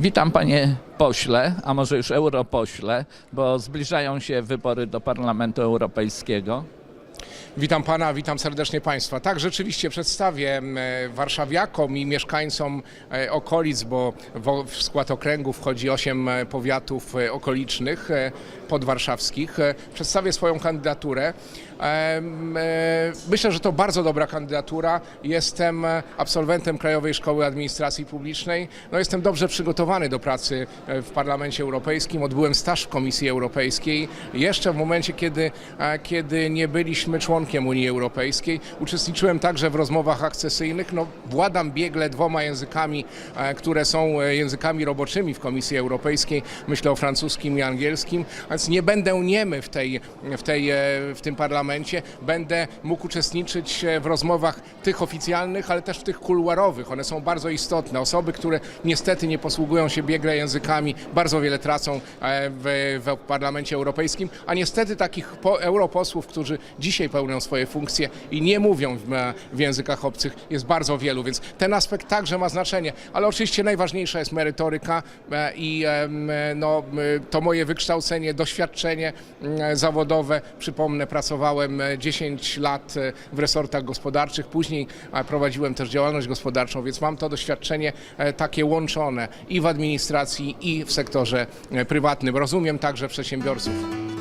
Witam panie pośle, a może już europośle, bo zbliżają się wybory do Parlamentu Europejskiego. Witam pana, witam serdecznie państwa. Tak, rzeczywiście przedstawię e, warszawiakom i mieszkańcom e, okolic, bo w skład okręgu wchodzi osiem e, powiatów okolicznych podwarszawskich. Przedstawię swoją kandydaturę. Myślę, że to bardzo dobra kandydatura. Jestem absolwentem Krajowej Szkoły Administracji Publicznej. No, jestem dobrze przygotowany do pracy w Parlamencie Europejskim. Odbyłem staż w Komisji Europejskiej. Jeszcze w momencie, kiedy, kiedy nie byliśmy członkiem Unii Europejskiej. Uczestniczyłem także w rozmowach akcesyjnych. No, władam biegle dwoma językami, e, które są e, językami roboczymi w Komisji Europejskiej. Myślę o francuskim i angielskim, więc nie będę niemy w, tej, w, tej, e, w tym parlamencie. Będę mógł uczestniczyć w rozmowach tych oficjalnych, ale też w tych kuluarowych. One są bardzo istotne. Osoby, które niestety nie posługują się biegle językami, bardzo wiele tracą w, w Parlamencie Europejskim, a niestety takich po, europosłów, którzy dzisiaj pełnią swoje funkcje i nie mówią w, w językach obcych, jest bardzo wielu, więc ten aspekt także ma znaczenie. Ale oczywiście najważniejsza jest merytoryka e, i e, no, e, to moje wykształcenie, doświadczenie zawodowe. Przypomnę, pracowałem e, 10 lat e, w resortach gospodarczych, później e, prowadziłem też działalność gospodarczą, więc mam to doświadczenie e, takie łączone i w administracji, i w sektorze e, prywatnym. Rozumiem także przedsiębiorców.